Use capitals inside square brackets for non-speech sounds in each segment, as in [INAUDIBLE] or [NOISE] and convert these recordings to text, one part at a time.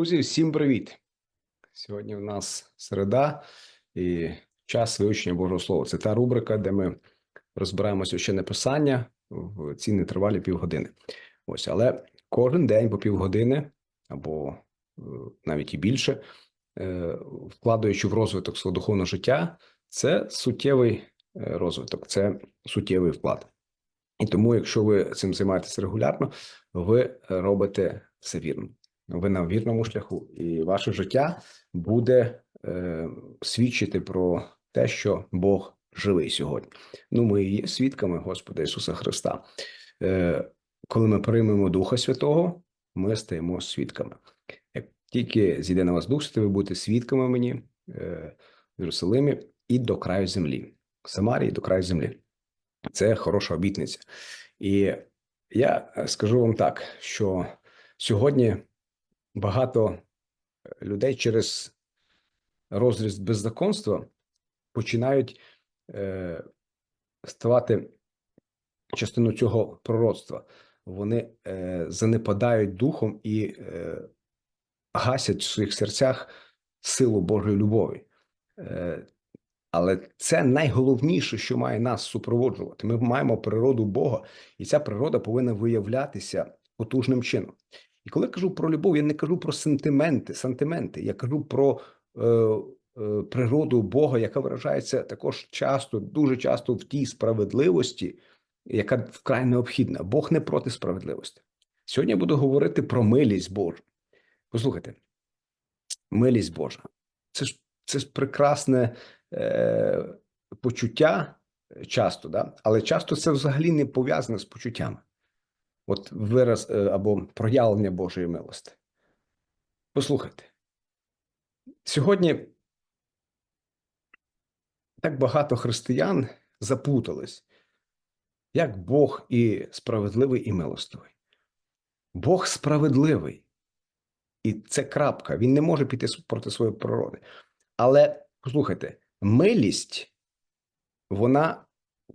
Друзі, всім привіт! Сьогодні у нас середа і час вивчення Божого Слова. Це та рубрика, де ми розбираємо священне писання в ці нетривалі півгодини. Ось, але кожен день по півгодини або е, навіть і більше, е, вкладаючи в розвиток свого духовного життя, це суттєвий е, розвиток, це суттєвий вклад. І тому, якщо ви цим займаєтеся регулярно, ви робите все вірно ви на вірному шляху, і ваше життя буде е, свідчити про те, що Бог живий сьогодні. Ну, ми є свідками Господа Ісуса Христа. Е, Коли ми приймемо Духа Святого, ми стаємо свідками. Як тільки зійде на вас Дух Святий, ви будете свідками мені е, в Єрусалимі і до краю землі, Самарії до краю землі. Це хороша обітниця. І я скажу вам так, що сьогодні багато е, людей через розріз беззаконства починають е, ставати частиною цього пророцтва. Вони е, занепадають духом і е, гасять в своїх серцях силу Божої любові. Е, але це найголовніше, що має нас супроводжувати. Ми маємо природу Бога, і ця природа повинна виявлятися потужним чином. І коли кажу про любов, я не кажу про сентименти, сантименти, я кажу про е, е, природу Бога, яка виражається також часто, дуже часто в тій справедливості, яка вкрай необхідна. Бог не проти справедливості. Сьогодні я буду говорити про милість Божу. Послухайте, милість Божа це ж це ж прекрасне е, почуття часто, да? але часто це взагалі не пов'язане з почуттями от вираз е, або проявлення Божої милости. Послухайте, сьогодні так багато християн запутались, як Бог і справедливий, і милостивий. Бог справедливий. І це крапка. Він не може піти проти своєї природи. Але послухайте, милість, вона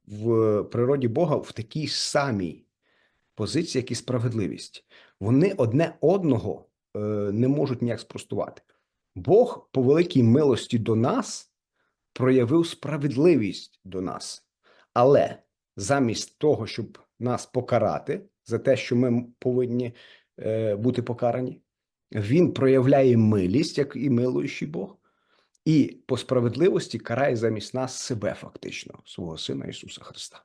в природі Бога в такій самій позиції, як і справедливість. Вони одне одного е, не можуть ніяк спростувати. Бог по великій милості до нас проявив справедливість до нас, але замість того, щоб нас покарати за те, що ми повинні е, бути покарані, він проявляє милість, як і милуючий Бог, і по справедливості карає замість нас себе, фактично, свого Сина Ісуса Христа.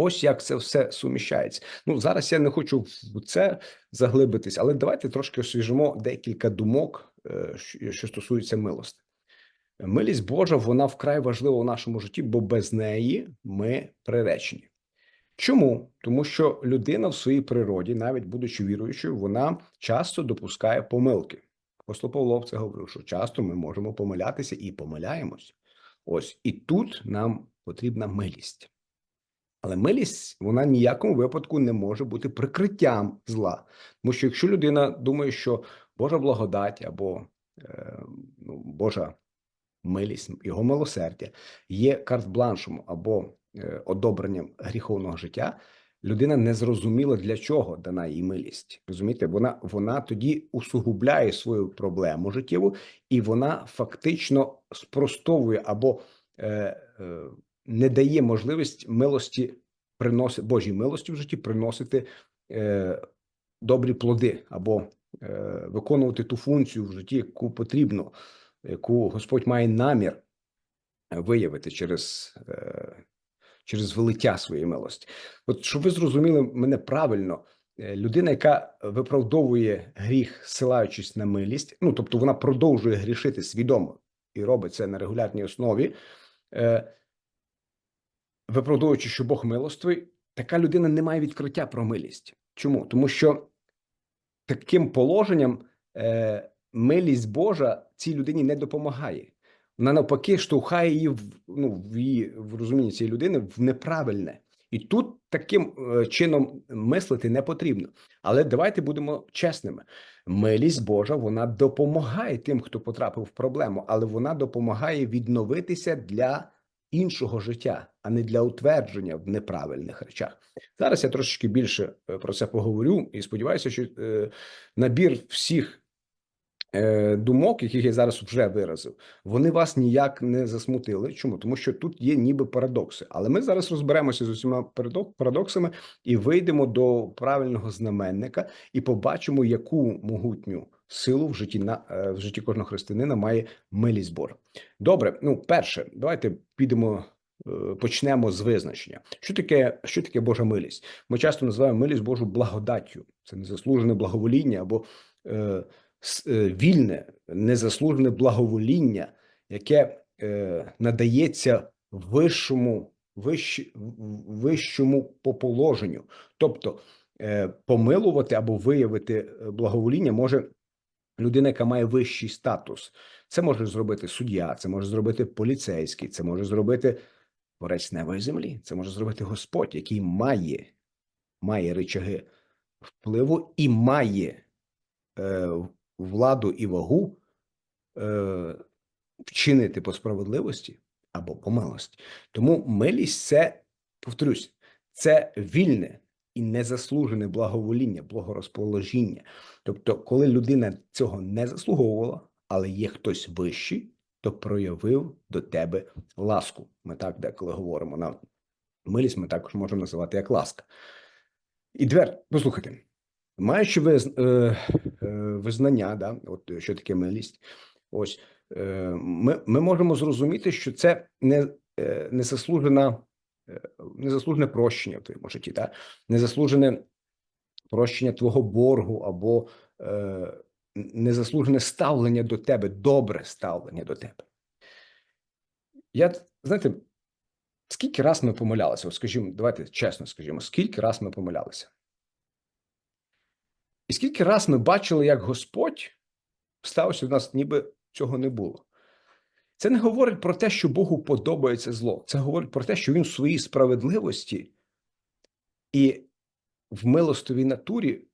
Ось як це все суміщається. Ну зараз я не хочу в це заглибитись, але давайте трошки освіжимо декілька думок, е, що стосується милости. Милість Божа, вона вкрай важлива у нашому житті, бо без неї ми приречені. Чому? Тому що людина в своїй природі, навіть будучи віруючою, вона часто допускає помилки. Апостол Павло це говорив, що часто ми можемо помилятися і помиляємось. Ось і тут нам потрібна милість. Але милість вона ніякому випадку не може бути прикриттям зла. Тому що якщо людина думає, що Божа благодать або е, ну, Божа милість, його милосердя є карт-бланшем або е, одобренням гріховного життя, людина не зрозуміла, для чого дана їй милість. Розумієте, вона вона тоді усугубляє свою проблему життєву, і вона фактично спростовує або е, е, не дає можливість милості приносити Божій милості в житті приносити е, добрі плоди або е, виконувати ту функцію в житті, яку потрібно, яку Господь має намір виявити через е, через велиття своєї милості. От щоб ви зрозуміли мене правильно, е, людина, яка виправдовує гріх, силаючись на милість, ну тобто вона продовжує грішити свідомо і робить це на регулярній основі. Е, виправдовуючи, що Бог милостивий, така людина не має відкриття про милість. Чому? Тому що таким положенням е, милість Божа цій людині не допомагає. Вона навпаки штовхає її в ну, в її в розумінні цієї людини в неправильне. І тут таким е, чином мислити не потрібно. Але давайте будемо чесними. Милість Божа вона допомагає тим, хто потрапив в проблему, але вона допомагає відновитися для іншого життя, а не для утвердження в неправильних речах. Зараз я трошечки більше е, про це поговорю і сподіваюся, що е, набір всіх е, думок, яких я зараз вже виразив, вони вас ніяк не засмутили. Чому? Тому що тут є ніби парадокси. Але ми зараз розберемося з усіма парадок- парадоксами і вийдемо до правильного знаменника і побачимо, яку могутню силу в житті на е, в житті кожного християнина має милість Божа. Добре, ну перше, давайте підемо. е, Почнемо з визначення. Що таке, що таке Божа милість? Ми часто називаємо милість Божу благодаттю. Це незаслужене благовоління або е, е, вільне, незаслужене благовоління, яке е, надається вищому, вищ, вищому по положенню. Тобто е, помилувати або виявити благовоління може людина, яка має вищий статус. Це може зробити суддя, це може зробити поліцейський, це може зробити творець неба землі, це може зробити Господь, який має, має речаги впливу і має е, владу і вагу е, вчинити по справедливості або по милості. Тому милість це, повторюсь, це вільне і незаслужене благовоління, благорозположіння. Тобто, коли людина цього не заслуговувала, але є хтось вищий, то проявив до тебе ласку. Ми так деколи говоримо на милість, ми також можемо називати як ласка. І тепер, послухайте, маючи виз, е, е, визнання, да, от що таке милість, ось е, ми, ми можемо зрозуміти, що це не, е, незаслужена, е, незаслужене прощення в твоєму житті, да? незаслужене прощення твого боргу або е, незаслужене ставлення до тебе, добре ставлення до тебе. Я, знаєте, скільки раз ми помилялися? От скажімо, давайте чесно скажімо, скільки раз ми помилялися? І скільки раз ми бачили, як Господь стався в нас, ніби цього не було. Це не говорить про те, що Богу подобається зло. Це говорить про те, що Він в своїй справедливості і в милостовій натурі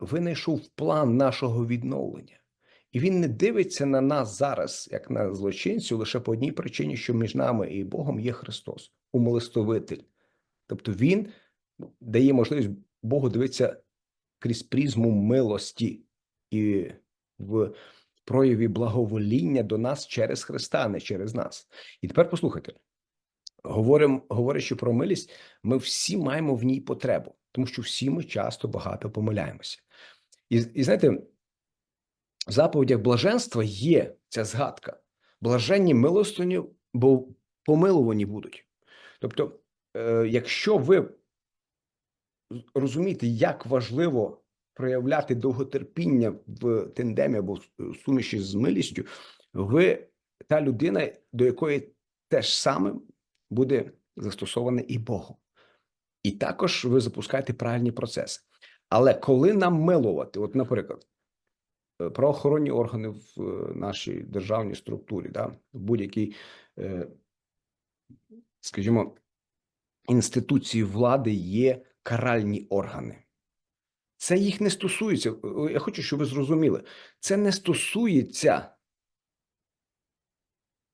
винайшов план нашого відновлення. І він не дивиться на нас зараз, як на злочинців, лише по одній причині, що між нами і Богом є Христос, умилостовитель. Тобто Він дає можливість Богу дивитися крізь призму милості і в прояві благовоління до нас через Христа, не через нас. І тепер послухайте. Говоримо, говорячи про милість, ми всі маємо в ній потребу, тому що всі ми часто багато помиляємося. І, і знаєте, в заповідях блаженства є ця згадка. Блаженні милостині, бо помилувані будуть. Тобто, е, якщо ви розумієте, як важливо проявляти довготерпіння в тендемі або в суміші з милістю, ви та людина, до якої теж саме буде застосоване і Богом. І також ви запускаєте правильні процеси. Але коли нам милувати, от, наприклад, е, правоохоронні органи в е, нашій державній структурі, да, в будь-якій, е, скажімо, інституції влади є каральні органи. Це їх не стосується. Я хочу, щоб ви зрозуміли, це не стосується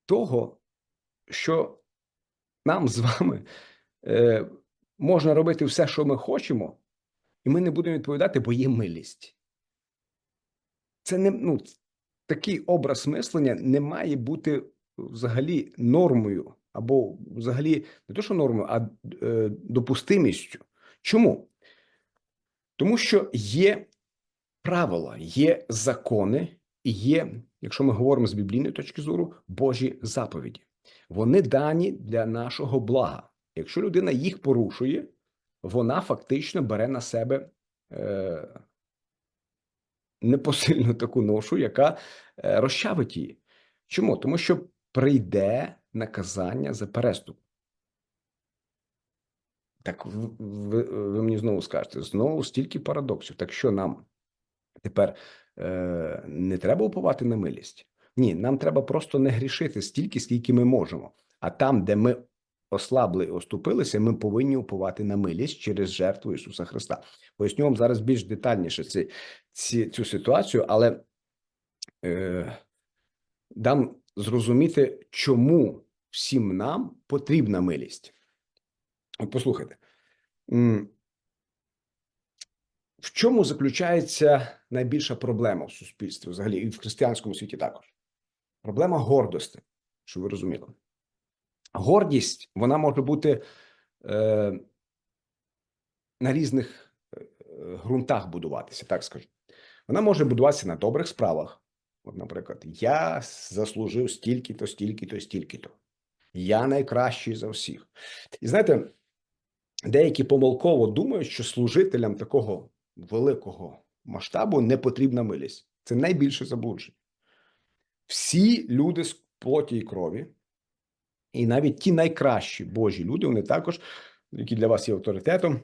того, що нам з вами е, можна робити все, що ми хочемо, і ми не будемо відповідати, бо є милість. Це не ну, такий образ мислення не має бути взагалі нормою, або взагалі не то, що нормою, а е, допустимістю. Чому? Тому що є правила, є закони, і є, якщо ми говоримо з біблійної точки зору, Божі заповіді. Вони дані для нашого блага. Якщо людина їх порушує, вона фактично бере на себе е, непосильну таку ношу, яка е, розчавить її. Чому? Тому що прийде наказання за переступ. Так ви, ви, мені знову скажете, знову стільки парадоксів. Так що нам тепер е, не треба уповати на милість? Ні, нам треба просто не грішити стільки, скільки ми можемо. А там, де ми ослабли і оступилися, ми повинні уповати на милість через жертву Ісуса Христа. Поясню вам зараз більш детальніше ці, ці, цю ситуацію, але е, дам зрозуміти, чому всім нам потрібна милість. От послухайте. В чому заключається найбільша проблема в суспільстві, взагалі, і в християнському світі також? Проблема гордості, що ви розуміли. Гордість вона може бути е, на різних е, ґрунтах будуватися, так скажу. Вона може будуватися на добрих справах. От, наприклад, я заслужив стільки-то, стільки-то, стільки-то. Я найкращий за всіх. І знаєте, деякі помилково думають, що служителям такого великого масштабу не потрібна милість. Це найбільше заблудження. Всі люди з плоті і крові, і навіть ті найкращі Божі люди, вони також, які для вас є авторитетом,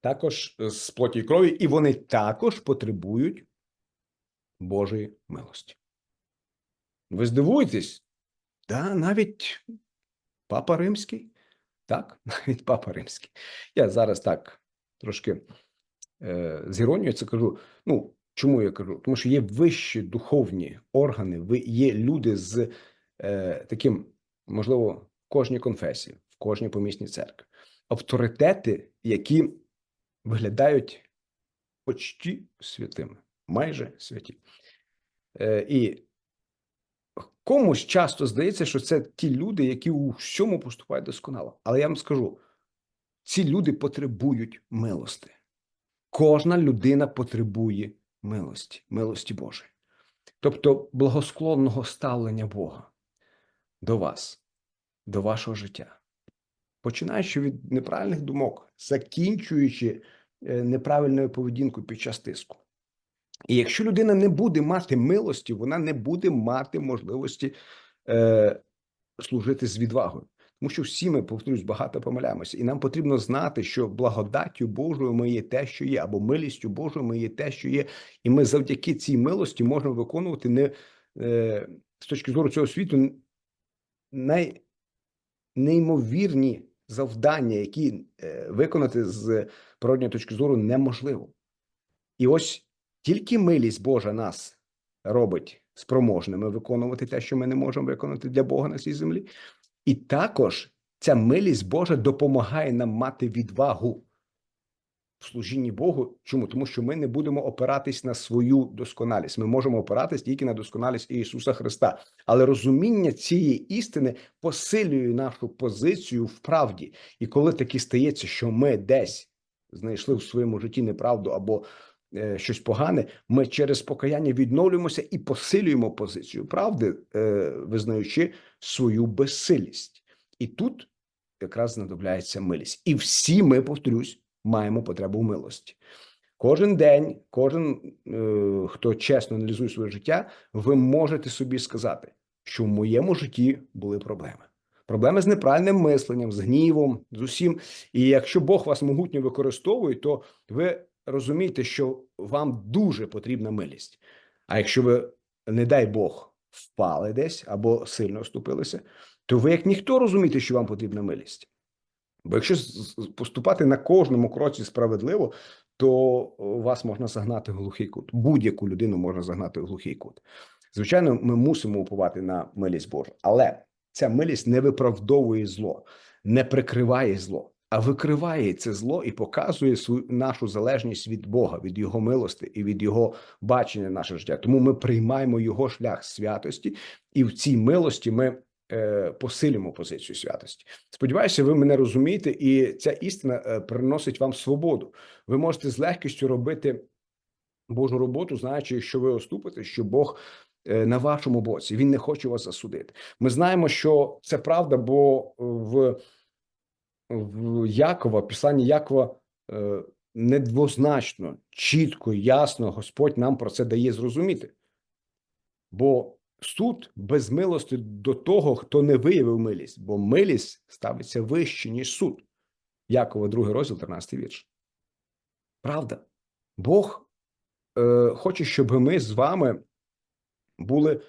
також з плоті і крові, і вони також потребують Божої милості. Ви здивуєтесь? Да, навіть Папа Римський. Так, [LAUGHS] навіть Папа Римський. Я зараз так трошки е, з іронією це кажу. Ну, чому я кажу? Тому що є вищі духовні органи, є люди з е, таким, можливо, в кожній конфесії, в кожній помісній церкві. Авторитети, які виглядають почти святими, майже святі. Е, і комусь часто здається, що це ті люди, які у всьому поступають досконало. Але я вам скажу: ці люди потребують милости. Кожна людина потребує милості, милості Божої. Тобто благосклонного ставлення Бога до вас, до вашого життя. Починаючи від неправильних думок, закінчуючи е, неправильною поведінкою під час тиску. І якщо людина не буде мати милості, вона не буде мати можливості е, служити з відвагою. Тому що всі ми, повторюсь, багато помиляємося, і нам потрібно знати, що благодаттю Божою ми є те, що є, або милістю Божою ми є те, що є, і ми завдяки цій милості можемо виконувати не е, з точки зору цього світу най, неймовірні завдання, які е, виконати з природньої точки зору неможливо. І ось тільки милість Божа нас робить спроможними виконувати те, що ми не можемо виконати для Бога на цій землі. І також ця милість Божа допомагає нам мати відвагу в служінні Богу. Чому? Тому що ми не будемо опиратись на свою досконалість. Ми можемо опиратись тільки на досконалість Ісуса Христа. Але розуміння цієї істини посилює нашу позицію в правді. І коли таки стається, що ми десь знайшли в своєму житті неправду або щось погане, ми через покаяння відновлюємося і посилюємо позицію правди, е, визнаючи свою безсилість. І тут якраз знадобляється милість. І всі ми, повторюсь, маємо потребу в милості. Кожен день, кожен, е, хто чесно аналізує своє життя, ви можете собі сказати, що в моєму житті були проблеми. Проблеми з неправильним мисленням, з гнівом, з усім. І якщо Бог вас могутньо використовує, то ви розумієте, що вам дуже потрібна милість. А якщо ви, не дай Бог, впали десь або сильно оступилися, то ви, як ніхто, розумієте, що вам потрібна милість. Бо якщо поступати на кожному кроці справедливо, то вас можна загнати в глухий кут. Будь-яку людину можна загнати в глухий кут. Звичайно, ми мусимо уповати на милість Божу, але ця милість не виправдовує зло, не прикриває зло, а викриває це зло і показує свою нашу залежність від Бога, від Його милости і від Його бачення нашого життя. Тому ми приймаємо Його шлях святості, і в цій милості ми е, посилюємо позицію святості. Сподіваюся, ви мене розумієте, і ця істина е, приносить вам свободу. Ви можете з легкістю робити Божу роботу, знаючи, що ви оступите, що Бог е, на вашому боці. Він не хоче вас засудити. Ми знаємо, що це правда, бо в, Якова, писанні Якова е, недвозначно, чітко, ясно Господь нам про це дає зрозуміти. Бо суд без милості до того, хто не виявив милість, бо милість ставиться вище, ніж суд. Якова, 2 розділ, 13 вірш. Правда. Бог е, хоче, щоб ми з вами були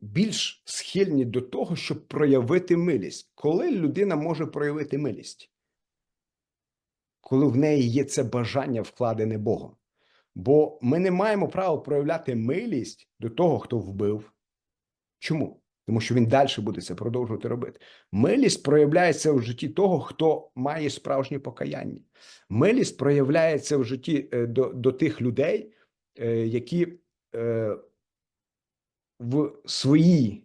більш схильні до того, щоб проявити милість. Коли людина може проявити милість? Коли в неї є це бажання вкладене Богом. Бо ми не маємо права проявляти милість до того, хто вбив. Чому? тому що він далі буде це продовжувати робити. Милість проявляється в житті того, хто має справжнє покаяння. Милість проявляється в житті е, до, до тих людей, е, які е, в своїй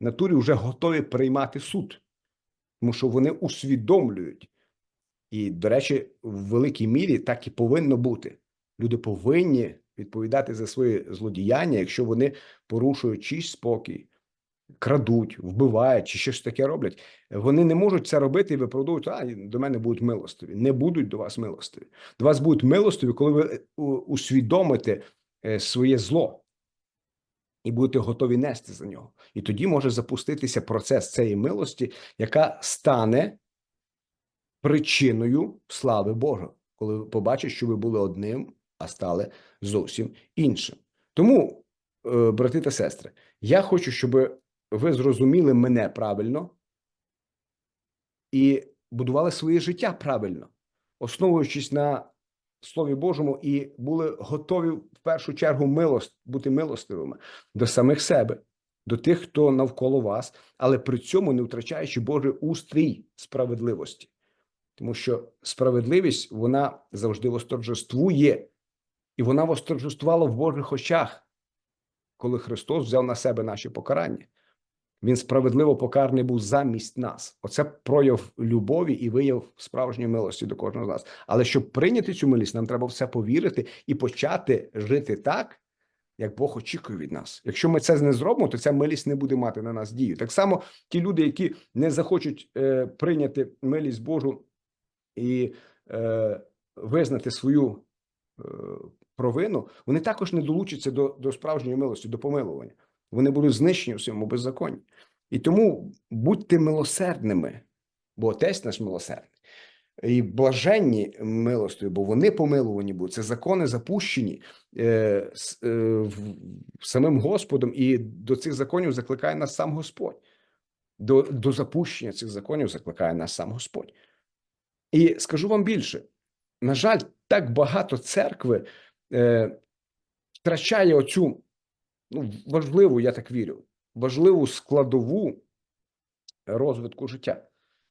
натурі вже готові приймати суд, тому що вони усвідомлюють. І, до речі, в великій мірі так і повинно бути. Люди повинні відповідати за свої злодіяння, якщо вони порушують чийсь спокій, крадуть, вбивають чи щось таке роблять. Вони не можуть це робити і виправдовують, а до мене будуть милостиві. Не будуть до вас милостиві. До вас будуть милостиві, коли ви е, усвідомите е, своє зло і будете готові нести за нього. І тоді може запуститися процес цієї милості, яка стане причиною слави Божої, коли побачать, що ви були одним, а стали зовсім іншим. Тому, е, брати та сестри, я хочу, щоб ви зрозуміли мене правильно і будували своє життя правильно, основуючись на Слові Божому, і були готові в першу чергу милост, бути милостивими до самих себе, до тих, хто навколо вас, але при цьому не втрачаючи Божий устрій справедливості. Тому що справедливість вона завжди восторжествує, і вона восторжествувала в Божих очах, коли Христос взяв на себе наші покарання. Він справедливо покараний був замість нас. Оце прояв любові і вияв справжньої милості до кожного з нас. Але щоб прийняти цю милість, нам треба все повірити і почати жити так, як Бог очікує від нас. Якщо ми це не зробимо, то ця милість не буде мати на нас дію. Так само ті люди, які не захочуть е, прийняти милість Божу і е, визнати свою е, провину, вони також не долучаться до, до справжньої милості, до помилування. Вони будуть знищені у своєму беззаконні. І тому будьте милосердними, бо Отець наш милосердний. І блаженні милостю, бо вони помилувані будуть. Це закони запущені е, е, самим Господом, і до цих законів закликає нас сам Господь. До, до запущення цих законів закликає нас сам Господь. І скажу вам більше: на жаль, так багато церкви е, втрачає оцю ну, важливу, я так вірю, важливу складову розвитку життя.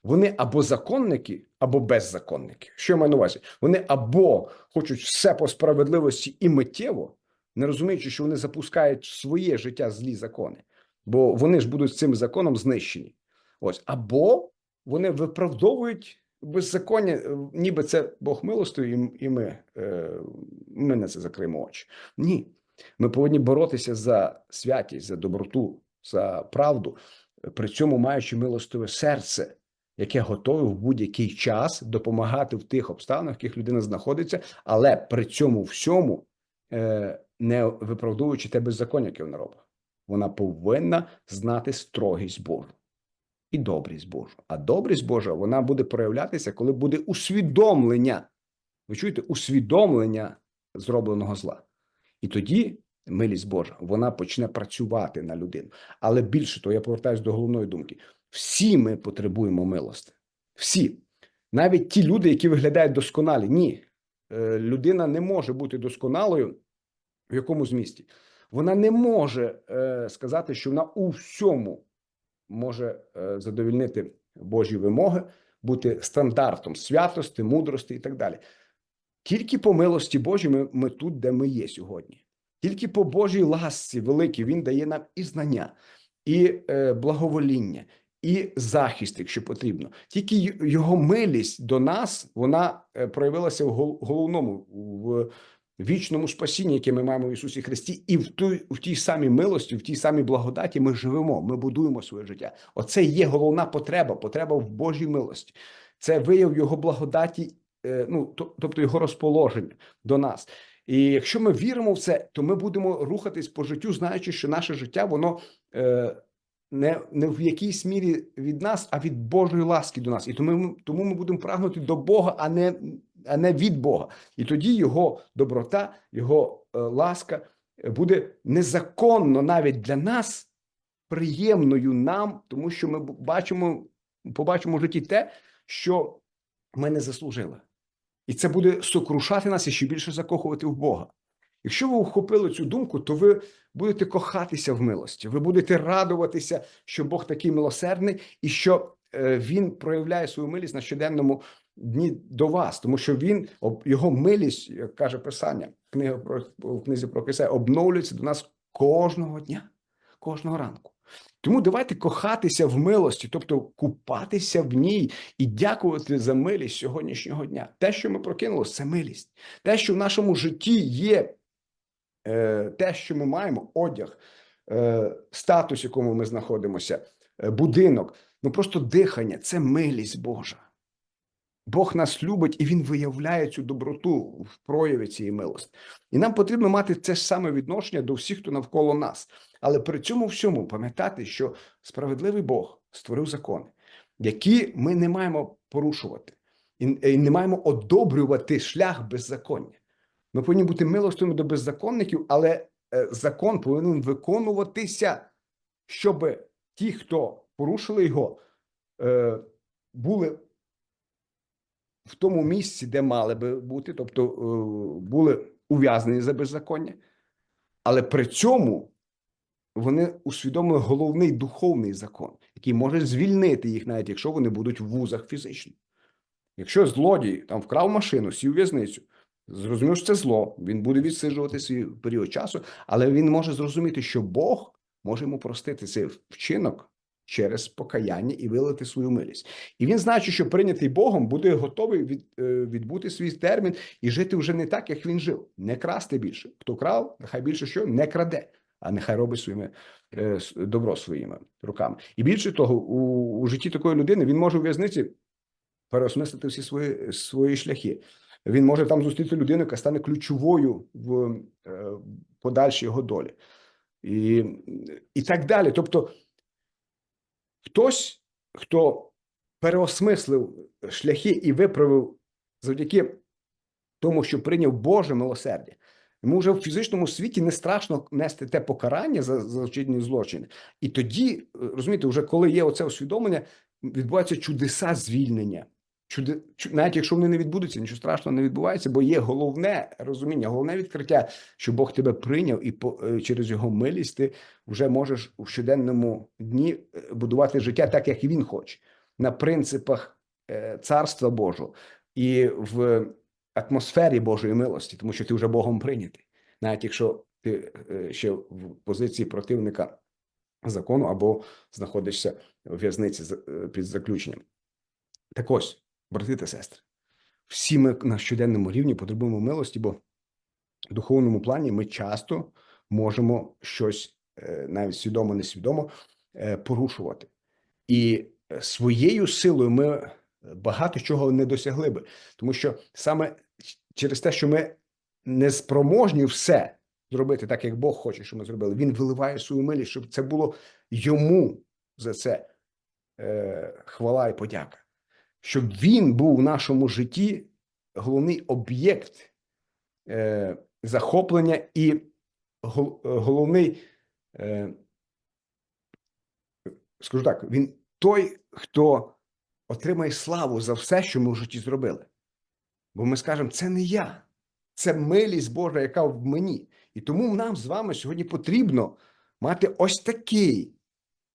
Вони або законники, або беззаконники. Що я маю на увазі? Вони або хочуть все по справедливості і миттєво, не розуміючи, що вони запускають своє життя злі закони, бо вони ж будуть цим законом знищені. Ось або вони виправдовують беззаконня, е, ніби це Бог милостивий, і- і ми, е, ми на це закриємо очі. Ні, ми повинні боротися за святість, за доброту, за правду, при цьому маючи милостиве серце, яке готове в будь-який час допомагати в тих обставинах, в яких людина знаходиться, але при цьому всьому е, не виправдовуючи те беззаконня, яке вона робить. Вона повинна знати строгість Божу і добрість Божу. А добрість Божа вона буде проявлятися, коли буде усвідомлення. Ви чуєте, усвідомлення зробленого зла. І тоді милість Божа вона почне працювати на людину. Але більше того, я повертаюся до головної думки: всі ми потребуємо милости. Всі, навіть ті люди, які виглядають досконалі. Ні, Е, людина не може бути досконалою в якому змісті. Вона не може е, сказати, що вона у всьому може е, задовільнити Божі вимоги, бути стандартом святости, мудрості і так далі. Тільки по милості Божій ми, ми тут, де ми є сьогодні. Тільки по Божій ласці великій Він дає нам і знання, і е, благовоління, і захист, якщо потрібно. Тільки його милість до нас вона е, проявилася в гол- головному в вічному спасінні, яке ми маємо в Ісусі Христі, і в той в тій самій милості, в тій самій благодаті ми живемо. Ми будуємо своє життя. Оце є головна потреба, потреба в Божій милості. Це вияв його благодаті, ну тобто його розположення до нас. І якщо ми віримо в це, то ми будемо рухатись по життю, знаючи, що наше життя воно е, не, не в якійсь мірі від нас, а від Божої ласки до нас. І тому тому ми будемо прагнути до Бога, а не, а не від Бога. І тоді його доброта, його е, ласка е, буде незаконно навіть для нас приємною нам, тому що ми бачимо, побачимо в житті те, що ми не заслужили. І це буде сокрушати нас і ще більше закохувати в Бога. Якщо ви ухопили цю думку, то ви будете кохатися в милості, ви будете радуватися, що Бог такий милосердний і що е, Він проявляє свою милість на щоденному дні до вас, тому що він його милість, як каже Писання, книга про в книзі про Кисая, обновлюється до нас кожного дня, кожного ранку. Тому давайте кохатися в милості, тобто купатися в ній і дякувати за милість сьогоднішнього дня. Те, що ми прокинули, це милість. Те, що в нашому житті є, е, те, що ми маємо, одяг, е, статус, в якому ми знаходимося, е, будинок, ну просто дихання це милість Божа. Бог нас любить і Він виявляє цю доброту в прояві цієї милості. І нам потрібно мати це ж саме відношення до всіх, хто навколо нас. Але при цьому всьому пам'ятати, що справедливий Бог створив закони, які ми не маємо порушувати, і не маємо одобрювати шлях беззаконня. Ми повинні бути милостивими до беззаконників, але е, закон повинен виконуватися, щоб ті, хто порушили його, е, були в тому місці, де мали би бути, тобто е, були ув'язнені за беззаконня, але при цьому вони усвідомили головний духовний закон, який може звільнити їх, навіть якщо вони будуть в вузах фізично. Якщо злодій там вкрав машину, сів в'язницю, зрозумів, що це зло, він буде відсиджувати свій період часу, але він може зрозуміти, що Бог може йому простити цей вчинок через покаяння і вилити свою милість. І він, знаючи, що прийнятий Богом, буде готовий від, е, відбути свій термін і жити вже не так, як він жив, не красти більше. Хто крав, нехай більше що не краде, а нехай робить своїми е, добро своїми руками. І більше того, у, у житті такої людини він може у в'язниці переосмислити всі свої, свої шляхи. Він може там зустріти людину, яка стане ключовою в е, подальшій його долі. І, і так далі. Тобто, хтось, хто переосмислив шляхи і виправив завдяки тому, що прийняв Боже милосердя. Йому вже в фізичному світі не страшно нести те покарання за, вчинені злочини. І тоді, е, розумієте, вже коли є оце усвідомлення, відбуваються чудеса звільнення. Чуди, навіть якщо вони не відбудуться, нічого страшного не відбувається, бо є головне розуміння, головне відкриття, що Бог тебе прийняв, і по, е, через його милість ти вже можеш у щоденному дні е, будувати життя так, як він хоче, на принципах е, царства Божого і в атмосфері Божої милості, тому що ти вже Богом прийнятий, навіть якщо ти ще в позиції противника закону або знаходишся в в'язниці під заключенням. Так ось, брати та сестри, всі ми на щоденному рівні потребуємо милості, бо в духовному плані ми часто можемо щось е, навіть свідомо, несвідомо е, порушувати. І своєю силою ми багато чого не досягли би, тому що саме через те, що ми не спроможні все зробити так, як Бог хоче, щоб ми зробили, він виливає свою милість, щоб це було йому за це е, хвала і подяка. Щоб він був у нашому житті головний об'єкт е, захоплення і гол- головний, е, скажу так, він той, хто отримає славу за все, що ми в житті зробили. Бо ми скажемо, це не я, це милість Божа, яка в мені. І тому нам з вами сьогодні потрібно мати ось такий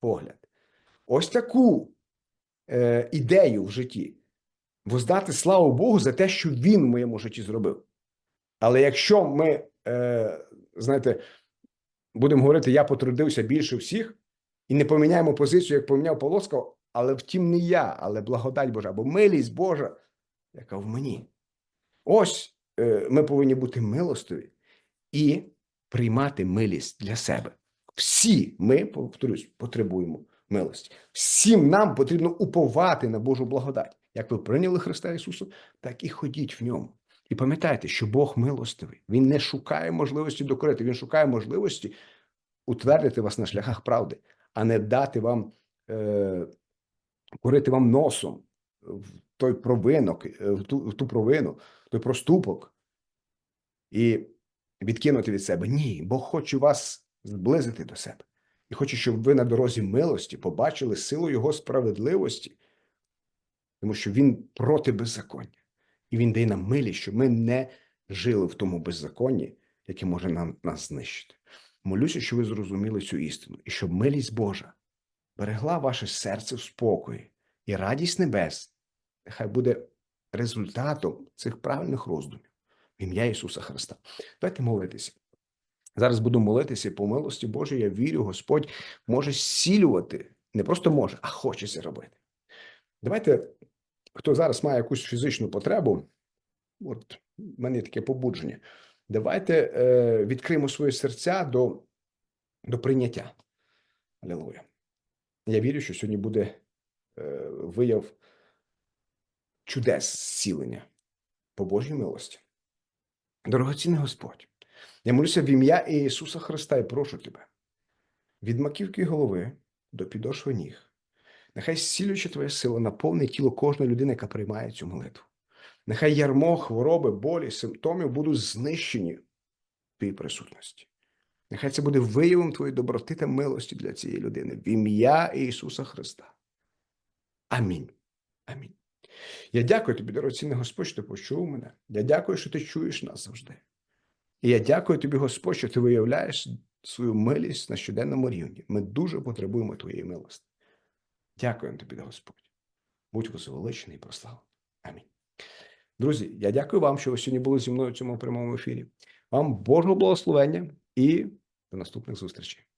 погляд, ось таку е, ідею в житті, воздати славу Богу за те, що Він в моєму житті зробив. Але якщо ми, е, знаєте, будемо говорити, я потрудився більше всіх, і не поміняємо позицію, як поміняв Полоцького, але втім не я, але благодать Божа, або милість Божа, яка в мені. Ось е, ми повинні бути милостиві і приймати милість для себе. Всі ми, повторюсь, потребуємо милості. Всім нам потрібно уповати на Божу благодать. Як ви прийняли Христа Ісуса, так і ходіть в ньому. І пам'ятайте, що Бог милостивий. Він не шукає можливості докорити, він шукає можливості утвердити вас на шляхах правди, а не дати вам е, корити вам носом в той провинок, е, в ту, в ту провину, той проступок і відкинути від себе. Ні, Бог хоче вас зблизити до себе. І хоче, щоб ви на дорозі милості побачили силу Його справедливості, тому що Він проти беззаконня. І Він дає нам милість, щоб ми не жили в тому беззаконні, яке може нам нас знищити. Молюся, щоб ви зрозуміли цю істину, і щоб милість Божа берегла ваше серце в спокої і радість небес. Нехай буде результатом цих правильних роздумів в ім'я Ісуса Христа. Давайте молитися. Зараз буду молитися по милості Божої. Я вірю, Господь може зцілювати. Не просто може, а хоче це робити. Давайте, хто зараз має якусь фізичну потребу, от в мене є таке побудження. Давайте е, відкриємо свої серця до, до прийняття. Алілуя. Я вірю, що сьогодні буде е, вияв чудес зцілення по Божій милості. Дорогоцінний Господь, я молюся в ім'я Ісуса Христа і прошу тебе від маківки голови до підошви ніг. Нехай зцілюючи твоя сила наповнить тіло кожної людини, яка приймає цю молитву. Нехай ярмо, хвороби, болі, симптомів будуть знищені в твоїй присутності. Нехай це буде виявом твоєї доброти та милості для цієї людини в ім'я Ісуса Христа. Амінь. Амінь. Я дякую тобі, дорогоцінний Господь, що ти почув мене. Я дякую, що ти чуєш нас завжди. І я дякую тобі, Господь, що ти виявляєш свою милість на щоденному рівні. Ми дуже потребуємо твоєї милості. Дякуємо тобі, Господь. Будь возвеличений і прославлений. Амінь. Друзі, я дякую вам, що ви сьогодні були зі мною в цьому прямому ефірі. Вам Божого благословення і до наступних зустрічей.